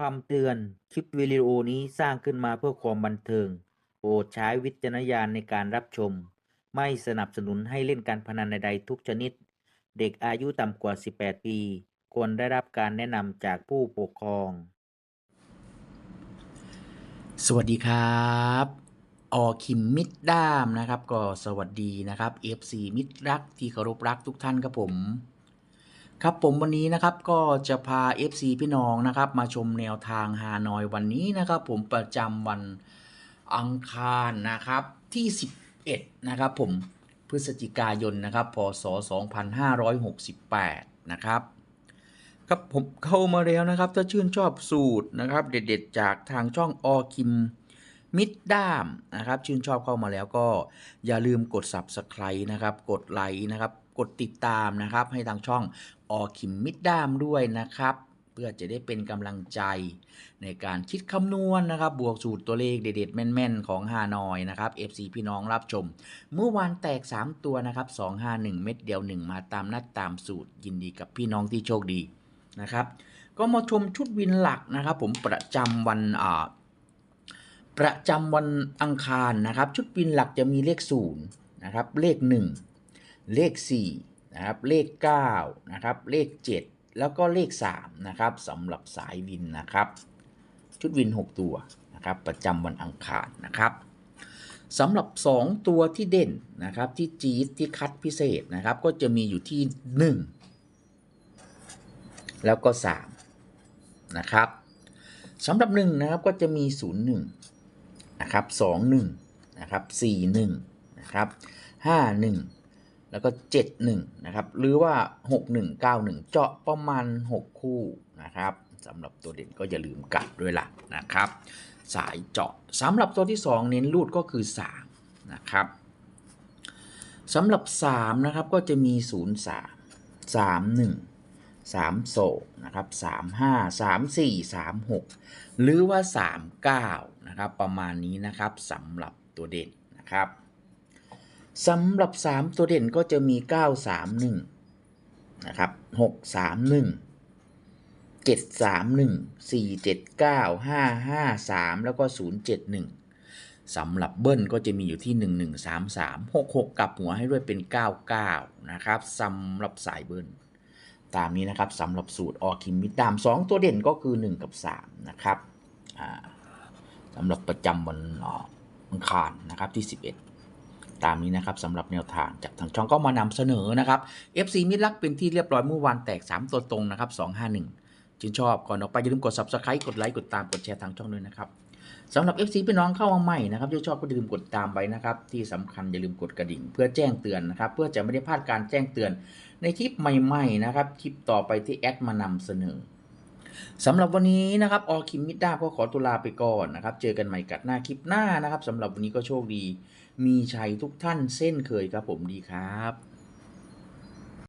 คำเตือน คลิปวิดีโอนี้สร้างขึ้นมาเพื่อความบันเทิง โปรดใช้วิจารณญาณในการรับชม ไม่สนับสนุนให้เล่นการพนันใดๆทุกชนิด เด็กอายุต่ำกว่า 18 ปี ควรได้รับการแนะนำจากผู้ปกครอง สวัสดีครับ ออคิมมิตรด้ามนะครับ ก็สวัสดีนะครับ FC มิตรรักที่เคารพรักทุกท่านครับผม ครับผมวันนี้นะครับก็จะพา FC พี่น้องนะครับ มาชมแนวทางฮานอยวันนี้นะครับ ผมประจำวันอังคารนะครับที่ 11 นะครับผมพฤศจิกายนนะครับพศ 2568 นะครับครับผมเข้ามาแล้วนะครับ ถ้าชื่นชอบสูตรนะครับ เด็ดๆ จากทางช่องออคิมมิดด้ามนะครับ ชื่นชอบเข้ามาแล้วก็อย่าลืมกด Subscribe นะครับ กดไลค์นะครับ กดติดตามนะครับ ให้ทางช่องออคิมมิดด้ามด้วยนะครับ เพื่อจะได้เป็นกำลังใจในการคิดคำนวณนะครับ บวกสูตรตัวเลขเด็ดๆแม่นๆ ของฮานอยนะครับ FC พี่น้องรับชม เมื่อวานแตก 3 ตัวนะครับ 251 เม็ดเดียว 1 มาตามนัดตามสูตรยินดีกับพี่น้องที่โชคดีนะครับ ก็มาชมชุดวินหลักนะครับ ผมประจำวันอ่าประจำวันอังคารนะครับ ชุดวินหลักจะมีเลข0นะครับเลข 1 เลข4นะครับเลข9นะครับเลข 7 แล้วก็เลข3นะครับสำหรับสายวินนะครับ ชุดวิน 6 ตัวนะครับประจำวันอังคารนะครับสำหรับ 2 ตัวที่เด่นนะครับที่จี๊ดที่คัดพิเศษนะครับ ก็จะมีอยู่ที่ 1 แล้วก็3นะครับสำหรับ1นะครับก็จะมี 0 1นะครับ2 1นะครับ4 1นะครับ5 1 แล้วก็ 7 1 นะครับ หรือว่า 6 1 9 1 เจาะประมาณ 6 คู่นะครับสำหรับตัวเด่นก็อย่าลืมกัดด้วยล่ะนะครับ สายเจาะสำหรับตัวที่ 2 เน้นรูดก็คือ3นะครับสำหรับ3นะครับก็จะมี 0 3 3 1 3 2นะครับ3 5 3 4 3 6 หรือว่า 3 9นะครับประมาณนี้นะครับสำหรับตัวเด่นนะครับ สำหรับ 3 ตัวเด่นก็จะมี 9 3 1 นะครับ 6 3 1 7 3 1 4 7 9 5 5 3 แล้วก็ 0 7 1 สำหรับเบิ้ลก็จะมีอยู่ที่ 1 1 3 3 6 6กลับหัวให้ด้วยเป็น 9 9 นะครับสำหรับสายเบิ้ลตามนี้นะครับสำหรับสูตรออคิมมิดดาม 2 ตัวเด่นก็คือ 1 กับ 3 นะครับสำหรับประจำวันอังคารนะครับที่ 11 ตามนี้นะครับสำหรับแนวทางจากทางช่องก็มานำเสนอนะครับ FC มิดลักเป็นที่เรียบร้อยเมื่อวานแตก 3 ตัวตรงนะครับ251ชื่นชอบก่อนออกไปอย่าลืมกด Subscribe กดไลค์กดตามกดแชร์ทางช่องด้วยนะครับสำหรับ FC พี่น้องเข้ามาใหม่นะครับที่ชอบก็อย่าลืมกดตามไว้นะครับ ที่สำคัญอย่าลืมกดกระดิ่ง เพื่อแจ้งเตือนนะครับ เพื่อจะไม่ได้พลาดการแจ้งเตือนในคลิปใหม่ๆนะครับคลิปต่อไปที่แอดมานำเสนอ สำหรับวันนี้นะครับออคิมมิดดาก็ขอตุลาไปก่อนนะครับ เจอกันใหม่กัดหน้าคลิปหน้านะครับสำหรับวันนี้ก็โชคดี มีชัยทุกท่านเส้นเคยครับผมดีครับ